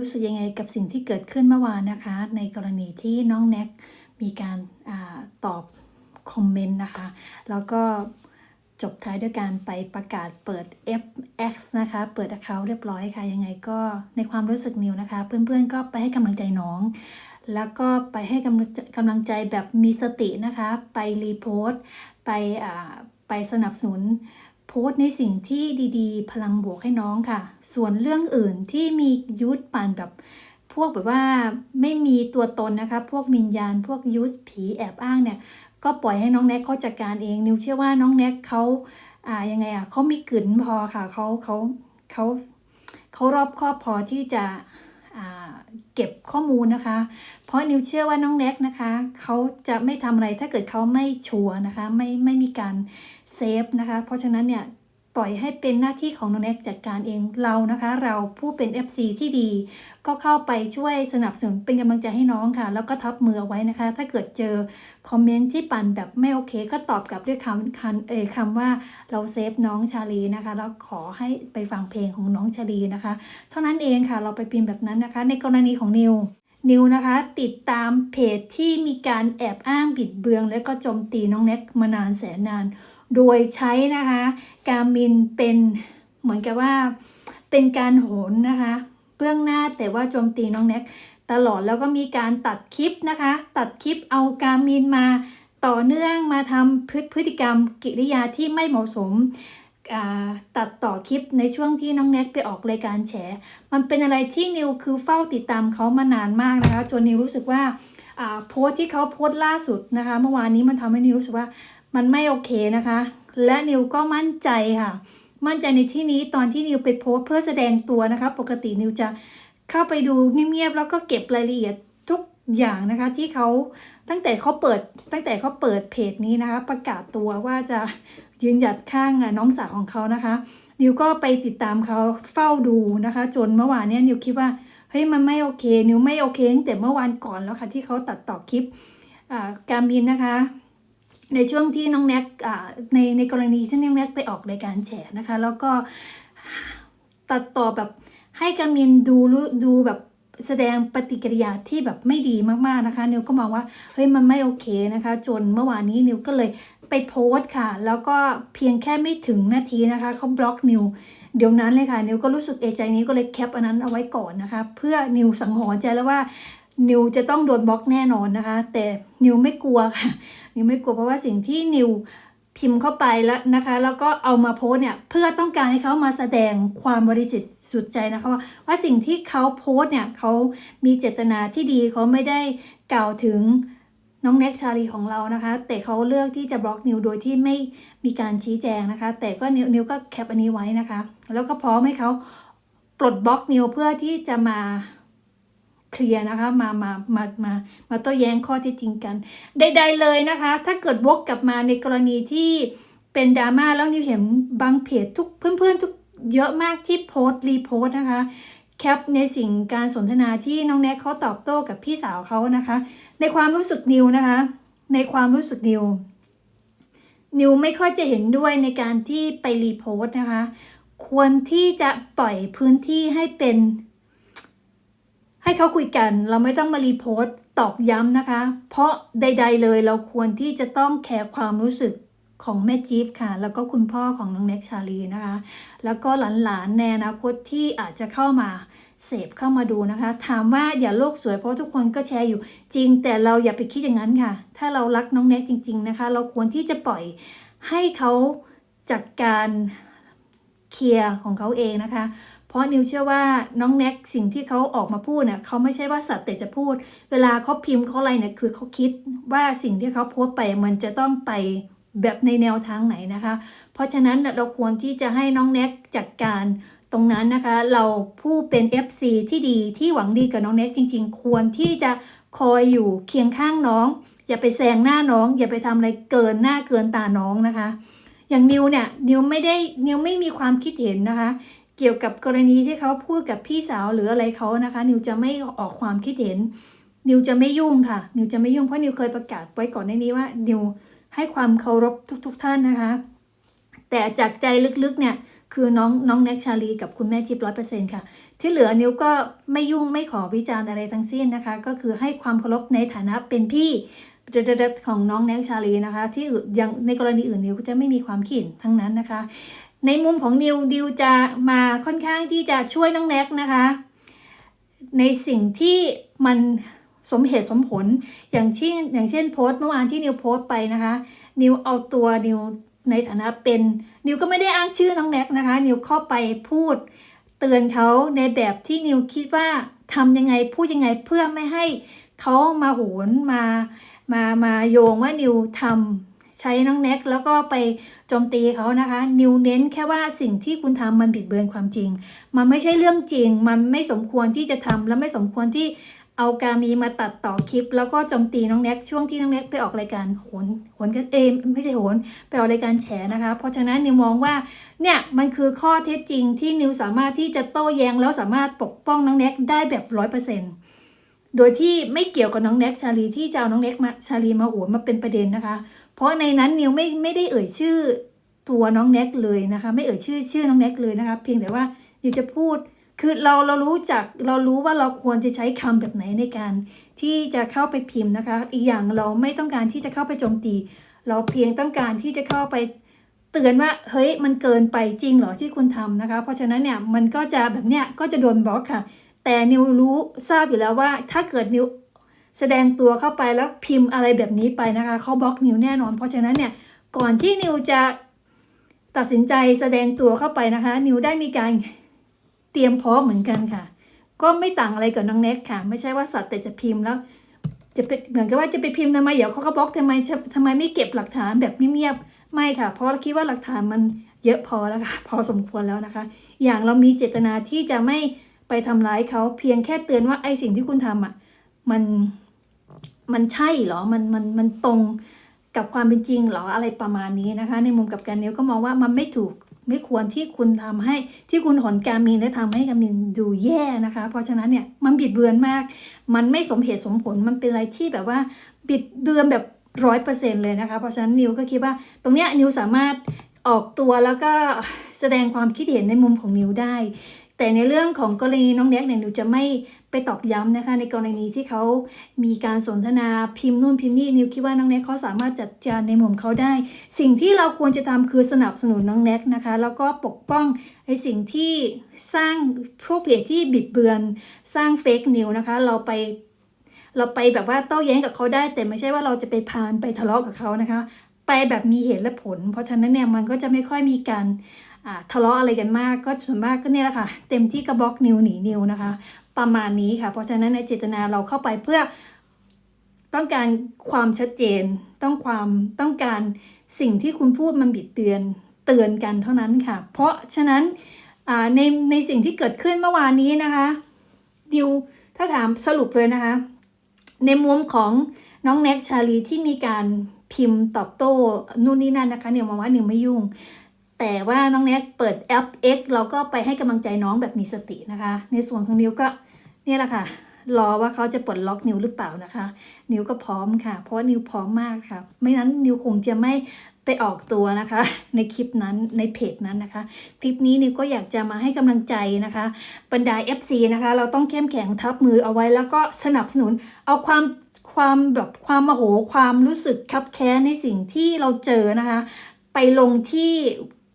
รู้สึกยังไงกับสิ่งที่เกิดขึ้นเมื่อวานนะคะ ในกรณีที่น้องแน็กมีการอาตอบคอมเมนต์นะคะ แล้วก็จบท้ายด้วยการไปประกาศเปิด FX นะคะ เปิด account เรียบร้อยค่ะ ยังไงก็ในความรู้สึกนิวนะคะ เพื่อนๆก็ไปให้กำลังใจน้อง แล้วก็ไปให้กำลังกำลังใจแบบมีสตินะคะ ไปรีโพสต์ ไปอ่าไปสนับสนุน โพสในสิ่งที่ดีๆ พลังบวกให้น้องค่ะ ส่วนเรื่องอื่นที่มียุทธปั่นแบบ พวกแบบว่าไม่มีตัวตนนะคะ พวกวิญญาณ พวกยุทธผีแอบอ้างเนี่ย ก็ปล่อยให้น้องแน็กเขาจัดการเอง นิวเชื่อว่าน้องแน็กเขาอ่ายังไงอะเขามีกลืนพอค่ะเขาเขาเขาเขารอบครอบพอที่จะ เก็บข้อมูลนะคะ เพราะนิวเชื่อว่าน้องแน็กนะคะเขาจะไม่ทำอะไรถ้าเกิดเขาไม่ชัวร์นะคะ ไม่ไม่มีการเซฟนะคะ เพราะฉะนั้นเนี่ย ปล่อยให้เป็นหน้าที่ของน้องแน็กจัดการเองเรานะคะ เราผู้เป็น FC ที่ดี ก็เข้าไปช่วยสนับสนุนเป็นกำลังใจให้น้องค่ะ แล้วก็ทับมือเอาไว้นะคะ ถ้าเกิดเจอคอมเมนต์ที่ปั่นแบบไม่โอเค ก็ตอบกลับด้วยคำคำเออคำว่าเราเซฟน้องชาลีนะคะ แล้วขอให้ไปฟังเพลงของน้องชาลีนะคะเท่านั้นเองค่ะเราไปพิมพ์แบบนั้นนะคะ ในกรณีของนิวนิวนะคะ ติดตามเพจที่มีการแอบอ้างบิดเบือง และก็โจมตีน้องแน็กมานานแสนนาน โดยใช้นะคะการมินเป็นเหมือนกับว่าเป็นการโหนนะคะเบื้องหน้าแต่ว่าโจมตีน้องแน็กตลอดแล้วก็มีการตัดคลิปนะคะ ตัดคลิปเอาการมินมาต่อเนื่องมาทำพฤติกรรมกิริยาที่ไม่เหมาะสมตัดต่อคลิปในช่วงที่น้องแน็กไปออกรายการแฉ มันเป็นอะไรที่นิวคือเฝ้าติดตามเขามานานมากนะคะ จนนิวรู้สึกว่าโพสที่เขาโพสล่าสุดนะคะ เมื่อวานนี้มันทำให้นิวรู้สึกว่า มันไม่โอเคนะคะ และนิวก็มั่นใจค่ะ มั่นใจในที่นี้ตอนที่นิวไปโพสเพื่อแสดงตัวนะคะ ปกตินิวจะเข้าไปดูเงียบๆแล้วก็เก็บรายละเอียดทุกอย่างนะคะที่เขาตั้งแต่เขาเปิดตั้งแต่เขาเปิดเพจนี้นะคะ ประกาศตัวว่าจะยืนหยัดข้างน้องสาวของเขานะคะ นิวก็ไปติดตามเขาเฝ้าดูนะคะ จนเมื่อวานเนี้ยนิวคิดว่าเฮ้ยมันไม่โอเค นิวไม่โอเคตั้งแต่เมื่อวานก่อนแล้วค่ะที่เขาตัดต่อคลิปการบินนะคะ ในช่วงที่น้องแน็กอ่าในในกรณีที่น้องแน็กไปออกรายการแฉนะคะ แล้วก็ตัดต่อแบบให้การมินดูรู้ดูแบบแสดงปฏิกิริยาที่แบบไม่ดีมากๆนะคะ นิวก็มองว่าเฮ้ยมันไม่โอเคนะคะ จนเมื่อวานนี้นิวก็เลยไปโพสต์ค่ะ แล้วก็เพียงแค่ไม่ถึงนาทีนะคะเขาบล็อกนิวเดี๋ยวนั้นเลยค่ะ นิวก็รู้สึกเอใจนี้ก็เลยแคปอันนั้นเอาไว้ก่อนนะคะ เพื่อนิวสังหรณ์ใจแล้วว่า นิวจะต้องโดนบล็อกแน่นอนนะคะ แต่นิวไม่กลัวค่ะ นิวไม่กลัวเพราะว่าสิ่งที่นิวพิมพ์เข้าไปแล้วนะคะ แล้วก็เอามาโพสเนี่ยเพื่อต้องการให้เขามาแสดงความบริสุทธิ์สุดใจนะคะว่าว่าสิ่งที่เขาโพสเนี่ยเขามีเจตนาที่ดีเขาไม่ได้กล่าวถึงน้องแน็กชาลีของเรานะคะ แต่เขาเลือกที่จะบล็อกนิวโดยที่ไม่มีการชี้แจงนะคะ แต่ก็นิวนิวก็แคปอันนี้ไว้นะคะ แล้วก็พร้อมให้เขาปลดบล็อกนิวเพื่อที่จะมา เคลียร์นะคะมามามามามาโต้แย้งข้อที่จริงกัน ใด ๆ เลยนะคะ ถ้าเกิดวกกลับมาในกรณีที่เป็นดราม่าแล้วนิวเห็นบางเพจทุกเพื่อนๆทุกเยอะมากที่โพสต์รีโพสต์นะคะแคปในสิ่งการสนทนาที่น้องแน็กเขาตอบโต้กับพี่สาวเขานะคะ ในความรู้สึกนิวนะคะ ในความรู้สึกนิว นิวไม่ค่อยจะเห็นด้วยในการที่ไปรีโพสต์นะคะ ควรที่จะปล่อยพื้นที่ให้เป็น ให้เขาคุยกันเราไม่ต้องมารีโพสต์ตอกย้ำนะคะ เพราะใด ๆเลยเราควรที่จะต้องแคร์ความรู้สึกของแม่จี๊บค่ะ แล้วก็คุณพ่อของน้องเน็กชาลีนะคะ แล้วก็หลานๆในอนาคตที่อาจจะเข้ามาเสพเข้ามาดูนะคะ ถามว่าอย่าโลกสวยเพราะทุกคนก็แชร์อยู่จริง แต่เราอย่าไปคิดอย่างนั้นค่ะ ถ้าเรารักน้องแน็กจริง ๆนะคะ เราควรที่จะปล่อยให้เขาจัดการเคลียร์ของเขาเองนะคะ เพราะนิวเชื่อว่าน้องแน็กสิ่งที่เขาออกมาพูดเนี่ยเขาไม่ใช่ว่าสัตว์แต่จะพูด เวลาเขาพิมพ์เขาอะไรเนี่ยคือเขาคิดว่าสิ่งที่เขาโพสต์ไปมันจะต้องไปแบบในแนวทางไหนนะคะ เพราะฉะนั้นเราควรที่จะให้น้องแน็กจัดการตรงนั้นนะคะ เราผู้เป็น FC ที่ดีที่หวังดีกับน้องแน็กจริง ๆ ควรที่จะคอยอยู่เคียงข้างน้อง อย่าไปแซงหน้าน้อง อย่าไปทำอะไรเกินหน้าเกินตาน้องนะคะ อย่างนิวเนี่ยนิวไม่ได้นิวไม่มีความคิดเห็นนะคะ เกี่ยวกับกรณีที่เขาพูดกับพี่สาวหรืออะไรเขานะคะ นิวจะไม่ออกความคิดเห็น นิวจะไม่ยุ่งค่ะ นิวจะไม่ยุ่งเพราะนิวเคยประกาศไว้ก่อนในนี้ว่า นิวให้ความเคารพทุกๆทท่านนะคะ แต่จากใจลึกๆเนี่ยคือน้องน้องแน็กชาลีกับคุณแม่จิ๊บร้อยเปอร์เซ็นต์ค่ะ ที่เหลือนิวก็ไม่ยุ่งไม่ขอวิจารณ์อะไรทั้งสิ้นนะคะ ก็คือให้ความเคารพในฐานะเป็นพี่ของน้องแน็กชาลีนะคะ ที่อื่นยังในกรณีอื่นนิวก็จะไม่มีความคิดทั้งนั้นนะคะ ในมุมของนิวดิวจะมาค่อนข้างที่จะช่วยน้องแน็กนะคะ ในสิ่งที่มันสมเหตุสมผลอย่างเช่นอย่างเช่นโพสต์เมื่อวานที่นิวโพสต์ไปนะคะ นิวเอาตัวนิวในฐานะเป็น นิวก็ไม่ได้อ้างชื่อน้องแน็กนะคะ นิวเข้าไปพูด เตือนเขาในแบบที่นิวคิดว่าทำยังไงพูดยังไงเพื่อไม่ให้เขามาโหนมามามาโยงว่านิวทำ ใช้น้องแน็กแล้วก็ไปโจมตีเขานะคะ นิวเน้นแค่ว่าสิ่งที่คุณทำมันบิดเบือนความจริง มันไม่ใช่เรื่องจริง มันไม่สมควรที่จะทำและไม่สมควรที่เอาการมีมาตัดต่อคลิป แล้วก็โจมตีน้องแน็กช่วงที่น้องแน็กไปออกรายการโหนโหนกันเองไม่ใช่โหนไปออกรายการแฉนะคะ เพราะฉะนั้นนิวมองว่าเนี่ยมันคือข้อเท็จจริงที่นิวสามารถที่จะโต้แย้งแล้วสามารถปกป้องน้องแน็กได้แบบร้อยเปอร์เซ็นต์โดยที่ไม่เกี่ยวกับน้องแน็กชาลีที่จะเอาน้องแน็กมาชาลีมาโหนมาเป็นประเด็นนะคะ เพราะในนั้นนิวไม่ไม่ได้เอ่ยชื่อตัวน้องแน็กเลยนะคะ ไม่เอ่ยชื่อชื่อน้องแน็กเลยนะคะ เพียงแต่ว่านิวจะพูดคือเราเรารู้จักเรารู้ว่าเราควรจะใช้คำแบบไหนในการ ที่จะเข้าไปพิมพ์นะคะ อีกอย่างเราไม่ต้องการที่จะเข้าไปโจมตี เราเพียงต้องการที่จะเข้าไปเตือนว่าเฮ้ยมันเกินไปจริงเหรอที่คุณทำนะคะ เพราะฉะนั้นเนี่ยมันก็จะแบบเนี้ยก็จะโดนบล็อกค่ะ แต่นิวรู้ทราบอยู่แล้วว่า ถ้าเกิดนิว แสดงตัวเข้าไปแล้วพิมพ์อะไรแบบนี้ไปนะคะเขาบล็อกนิวแน่นอน เพราะฉะนั้นเนี่ยก่อนที่นิวจะตัดสินใจแสดงตัวเข้าไปนะคะ นิวได้มีการเตรียมพร้อมเหมือนกันค่ะ ก็ไม่ต่างอะไรกับน้องแน็กค่ะ ไม่ใช่ว่าสัตว์แต่จะพิมพ์แล้ว จะเป็นเหมือนกับว่าจะไปพิมพ์ทำไมเดี๋ยวเขาก็บล็อกทำไมทำไมไม่เก็บหลักฐานแบบเงียบๆไม่ค่ะ เพราะคิดว่าหลักฐานมันเยอะพอแล้วค่ะ พอสมควรแล้วนะคะ อย่างเรามีเจตนาที่จะไม่ไปทำร้ายเขาเพียงแค่เตือนว่าไอ้สิ่งที่คุณทำอะ มัน มันใช่เหรอมันมันมันตรงกับความเป็นจริงเหรออะไรประมาณนี้นะคะ ในมุมกับการเนี้ยก็มองว่ามันไม่ถูกไม่ควรที่คุณทำให้ที่คุณหอนการมินและทำให้การมินดูแย่นะคะ เพราะฉะนั้นเนี่ยมันบิดเบือนมาก มันไม่สมเหตุสมผลมันเป็นอะไรที่แบบว่าบิดเบือนแบบร้อยเปอร์เซ็นเลยนะคะ เพราะฉะนั้นนิวก็คิดว่า ตรงเนี้ยนิวสามารถออกตัวแล้วก็แสดงความคิดเห็นในมุมของนิวได้ แต่ในเรื่องของกรณีน้องแน็กเนี่ยนิวจะไม่ ไปตอกย้ำนะคะ ในกรณีที่เขามีการสนทนาพิมพ์นู่นพิมพ์นี่นิวคิดว่าน้องแน็กเขาสามารถจัดการในมุมเขาได้ สิ่งที่เราควรจะทำคือสนับสนุนน้องแน็กนะคะ แล้วก็ปกป้องในสิ่งที่สร้างพวกเพจที่บิดเบือนสร้างเฟกนิวนะคะ เราไปเราไปแบบว่าโต้แย้งกับเขาได้ แต่ไม่ใช่ว่าเราจะไปพานไปทะเลาะกับเขานะคะ ไปแบบมีเหตุและผล เพราะฉะนั้นเนี่ยมันก็จะไม่ค่อยมีการทะเลาะอะไรกันมาก ก็ส่วนมากก็เนี่ยแหละค่ะ เต็มที่กระบล็อกนิวหนีนิวนะคะ ประมาณนี้ค่ะ เพราะฉะนั้นในเจตนาเราเข้าไปเพื่อต้องการความชัดเจน ต้องความต้องการสิ่งที่คุณพูดมันบิดเบือนเตือนกันเท่านั้นค่ะ เพราะฉะนั้นในในสิ่งที่เกิดขึ้นเมื่อวานนี้นะคะดิวถ้าถามสรุปเลยนะคะ ในมุมของน้องแน็กชาลีที่มีการพิมพ์ตอบโต้นู่นนี่นั่นนะคะเนี่ยมองว่าหนิวไม่ยุ่ง แต่ว่าน้องแน็กเปิดแอป X เราก็ไปให้กำลังใจน้องแบบมีสตินะคะ ในส่วนของนิวก็ นี่แหละค่ะ รอว่าเขาจะปลดล็อกนิวหรือเปล่านะคะ นิวก็พร้อมค่ะ เพราะว่านิวพร้อมมากค่ะ ไม่นั้นนิวคงจะไม่ไปออกตัวนะคะ ในคลิปนั้นในเพจนั้นนะคะ คลิปนี้นิวก็อยากจะมาให้กำลังใจนะคะบรรดา FC นะคะ เราต้องเข้มแข็งทับมือเอาไว้แล้วก็สนับสนุนเอาความความแบบความโมโหความรู้สึกคับแค้นในสิ่งที่เราเจอนะคะ ไปลงที่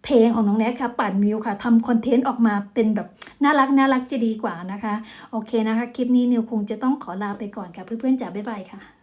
เพลงของน้องแน็กค่ะปั่นมิวค่ะทำคอนเทนต์ออกมาเป็นแบบน่ารักน่ารักจะดีกว่านะคะ โอเคนะคะ คลิปนี้นิวคงจะต้องขอลาไปก่อนค่ะ เพื่อนๆจ๋าบ๊ายบายค่ะ